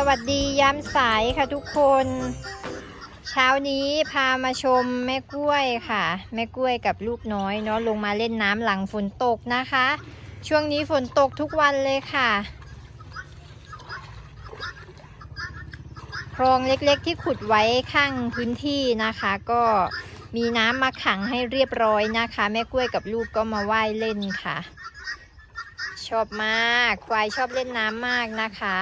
สวัสดียามสายค่ะทุกคน เช้านี้พามาชมแม่กล้วยค่ะ แม่กล้วยกับลูกน้อยเนาะลงมาเล่นน้ำหลังฝนตกนะคะ ช่วงนี้ฝนตกทุกวันเลยค่ะคลองเล็กๆ ที่ขุดไว้ข้างพื้นที่นะคะ ก็มีน้ำมาขังให้เรียบร้อยนะคะ แม่กล้วยกับลูกก็มาว่ายเล่นค่ะ ชอบมากควายชอบเล่นน้ำมากนะคะ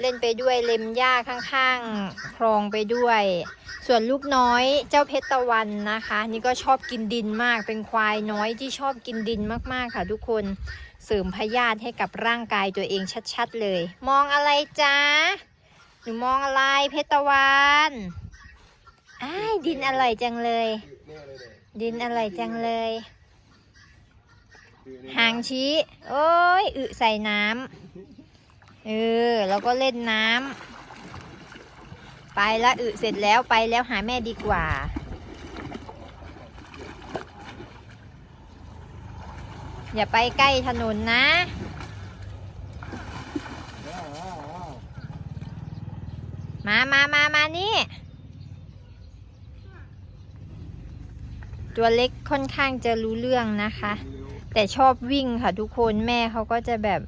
เล่นไปด้วยเล็มหญ้าข้างๆ คลองไปด้วย ส่วนลูกน้อยเจ้าเพชรตะวันนะคะ นี่ก็ชอบกินดินมากเป็นควายน้อยที่ชอบกินดินมากๆค่ะทุกคนเสริมพยาธิให้กับร่างกายตัวเองชัดๆเลย มองอะไรจ๊ะหนูมองอะไรเพชรตะวันอ้ายดินอร่อยจังเลย ดินอร่อยจังเลย หางชี้ โอ้ยอึใส่น้ำ เออแล้วก็เล่นน้ำไปละอึเสร็จแล้วไปแล้วหาแม่ดีกว่า อย่าไปใกล้ถนนนะ มามามามานี่ ตัวเล็กค่อนข้างจะรู้เรื่องนะคะ แต่ชอบวิ่งค่ะทุกคนแม่เขาก็จะแบบ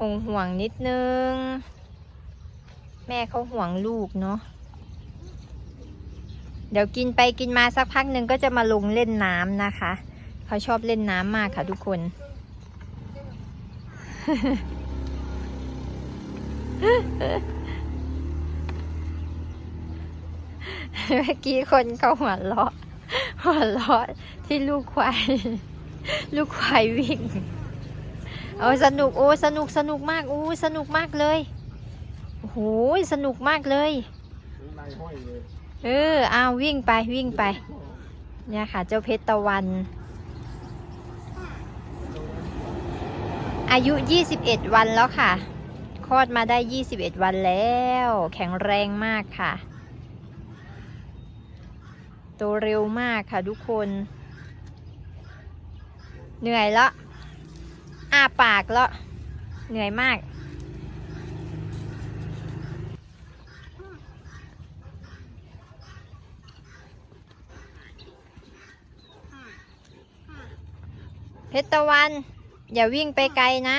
หงห่วงนิดนึง แม่เขาห่วงลูกเนาะเดี๋ยวกินไปกินมาสักพักหนึ่งก็จะมาลงเล่นน้ำนะคะ เขาชอบเล่นน้ำมากค่ะทุกคน เมื่อกี้คนเขาหัวเราะหัวเราะที่ลูกควาย ลูกควายวิ่ง เอาสนุกโอ้สนุกสนุกมากอู้สนุกมากเลยโอ้โหสนุกมากเลยเลยเออเอาวิ่งไปวิ่งไป เนี่ยค่ะ เจ้าเพชรตะวัน อายุ 21 วันแล้วค่ะคลอดมาได้ 21 วันแล้ว แข็งแรงมากค่ะ โตเร็วมากค่ะทุกคน เหนื่อยแล้ว อ้าปากแล้ว เหนื่อยมาก เพชรตะวัน อย่าวิ่งไปไกลนะ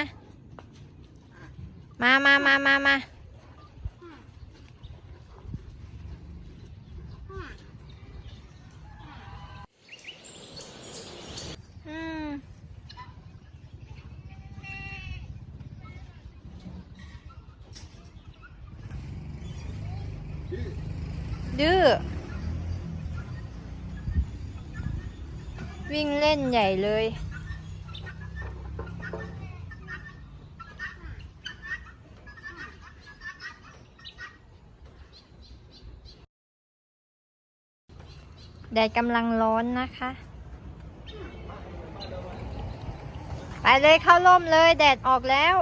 มามามามามาอืม ดื้อ วิ่งเล่นใหญ่เลย แดดกำลังร้อนนะคะ ไปเลยเข้าร่มเลย แดดออกแล้ว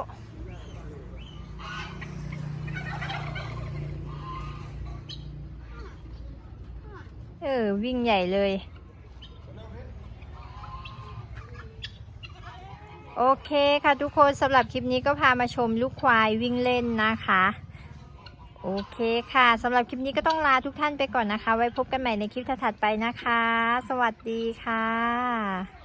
ออ วิ่งใหญ่เลย โอเคค่ะทุกคนสำหรับคลิปนี้ก็พามาชมลูกควายวิ่งเล่นนะคะโอเคค่ะ สำหรับคลิปนี้ก็ต้องลาทุกท่านไปก่อนนะคะ ไว้พบกันใหม่ในคลิปถัดไปนะคะ สวัสดีค่ะ